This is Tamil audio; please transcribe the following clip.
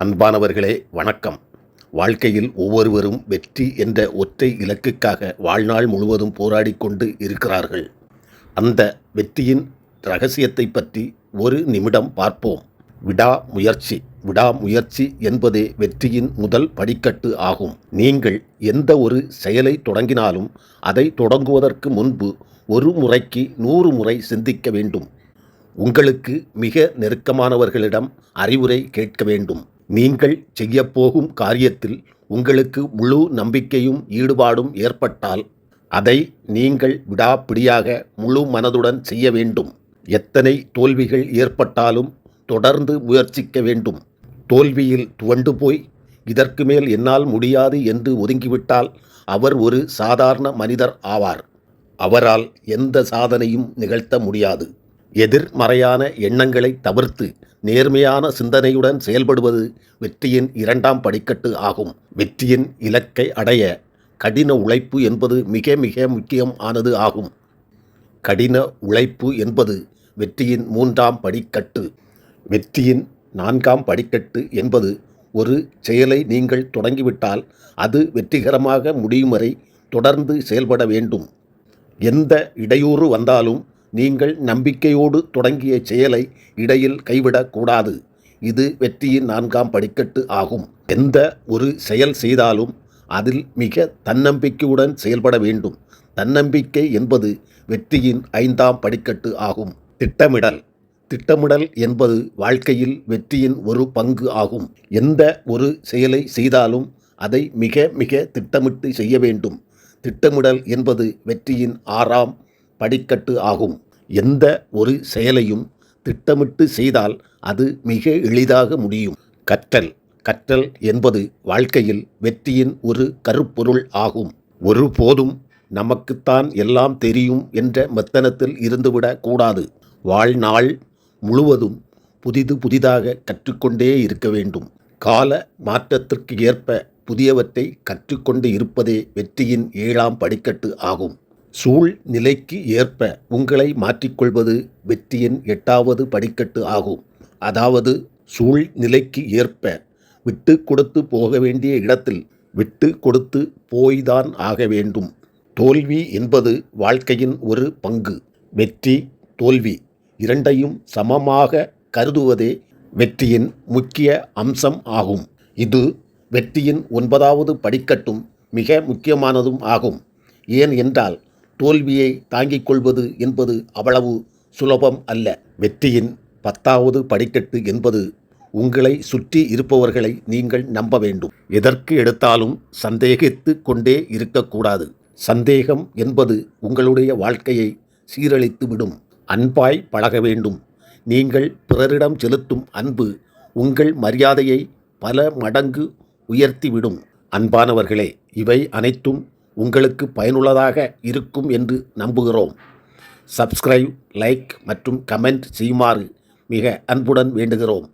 அன்பானவர்களே வணக்கம். வாழ்க்கையில் ஒவ்வொருவரும் வெற்றி என்ற ஒற்றை இலக்குக்காக வாழ்நாள் முழுவதும் போராடி கொண்டு இருக்கிறார்கள். அந்த வெற்றியின் ரகசியத்தை பற்றி ஒரு நிமிடம் பார்ப்போம். விடா விடாமுயற்சி விடாமுயற்சி என்பதே வெற்றியின் முதல் படிக்கட்டு ஆகும். நீங்கள் எந்த ஒரு செயலை தொடங்கினாலும் அதை தொடங்குவதற்கு முன்பு ஒரு முறைக்கு நூறு முறை சிந்திக்க வேண்டும். உங்களுக்கு மிக நெருக்கமானவர்களிடம் அறிவுரை கேட்க வேண்டும். நீங்கள் செய்யப்போகும் காரியத்தில் உங்களுக்கு முழு நம்பிக்கையும் ஈடுபாடும் ஏற்பட்டால் அதை நீங்கள் விடாப்பிடியாக முழு மனதுடன் செய்ய வேண்டும். எத்தனை தோல்விகள் ஏற்பட்டாலும் தொடர்ந்து முயற்சிக்க வேண்டும். தோல்வியில் துவண்டு போய் இதற்கு மேல் என்னால் முடியாது என்று ஒதுங்கிவிட்டால் அவர் ஒரு சாதாரண மனிதர் ஆவார். அவரால் எந்த சாதனையும் நிகழ்த்த முடியாது. எதிர்மறையான எண்ணங்களை தவிர்த்து நேர்மையான சிந்தனையுடன் செயல்படுவது வெற்றியின் இரண்டாம் படிக்கட்டு ஆகும். வெற்றியின் இலக்கை அடைய கடின உழைப்பு என்பது மிக மிக முக்கியம் ஆனது ஆகும். கடின உழைப்பு என்பது வெற்றியின் மூன்றாம் படிக்கட்டு. வெற்றியின் நான்காம் படிக்கட்டு என்பது ஒரு செயலை நீங்கள் தொடங்கிவிட்டால் அது வெற்றிகரமாக முடியும் வரை தொடர்ந்து செயல்பட வேண்டும். எந்த இடையூறு வந்தாலும் நீங்கள் நம்பிக்கையோடு தொடங்கிய செயலை இடையில் கைவிடக்கூடாது. இது வெற்றியின் நான்காம் படிக்கட்டு ஆகும். எந்த ஒரு செயல் செய்தாலும் அதில் மிக தன்னம்பிக்கையுடன் செயல்பட வேண்டும். தன்னம்பிக்கை என்பது வெற்றியின் ஐந்தாம் படிக்கட்டு ஆகும். திட்டமிடல். திட்டமிடல் என்பது வாழ்க்கையில் வெற்றியின் ஒரு பங்கு ஆகும். எந்த ஒரு செயலை செய்தாலும் அதை மிக மிக திட்டமிட்டு செய்ய வேண்டும். திட்டமிடல் என்பது வெற்றியின் ஆறாம் படிக்கட்டு ஆகும். எந்த ஒரு செயலையும் திட்டமிட்டு செய்தால் அது மிக எளிதாக முடியும். கற்றல். கற்றல் என்பது வாழ்க்கையில் வெற்றியின் ஒரு கருப்பொருள் ஆகும். ஒருபோதும் நமக்குத்தான் எல்லாம் தெரியும் என்ற மெத்தனத்தில் இருந்துவிடக் கூடாது. வாழ்நாள் முழுவதும் புதிது புதிதாக கற்றுக்கொண்டே இருக்க வேண்டும். கால மாற்றத்திற்கு ஏற்ப புதியவற்றை கற்றுக்கொண்டு இருப்பதே வெற்றியின் ஏழாம் படிக்கட்டு ஆகும். சூழ்நிலைக்கு ஏற்ப உங்களை மாற்றிக்கொள்வது வெற்றியின் எட்டாவது படிக்கட்டு ஆகும். அதாவது சூழ்நிலைக்கு ஏற்ப விட்டு கொடுத்து போக வேண்டிய இடத்தில் விட்டு கொடுத்து போய்தான் ஆக வேண்டும். தோல்வி என்பது வாழ்க்கையின் ஒரு பங்கு. வெற்றி தோல்வி இரண்டையும் சமமாக கருதுவதே வெற்றியின் முக்கிய அம்சம் ஆகும். இது வெற்றியின் ஒன்பதாவது படிக்கட்டும் மிக முக்கியமானதும் ஆகும். ஏன் என்றால் தோல்வியை தாங்கிக் கொள்வது என்பது அவ்வளவு சுலபம் அல்ல. வெற்றியின் பத்தாவது படிக்கட்டு என்பது உங்களை சுற்றி இருப்பவர்களை நீங்கள் நம்ப வேண்டும். எதற்கு எடுத்தாலும் சந்தேகித்து கொண்டே இருக்கக்கூடாது. சந்தேகம் என்பது உங்களுடைய வாழ்க்கையை சீரழித்து விடும் அன்பாய் பழக வேண்டும். நீங்கள் பிறரிடம் செலுத்தும் அன்பு உங்கள் மரியாதையை பல மடங்கு உயர்த்திவிடும். அன்பானவர்களே இவை அனைத்தும் உங்களுக்கு பயனுள்ளதாக இருக்கும் என்று நம்புகிறோம். சப்ஸ்கிரைப் லைக் மற்றும் கமெண்ட் செய்யுமாறு மிக அன்புடன் வேண்டுகிறோம்.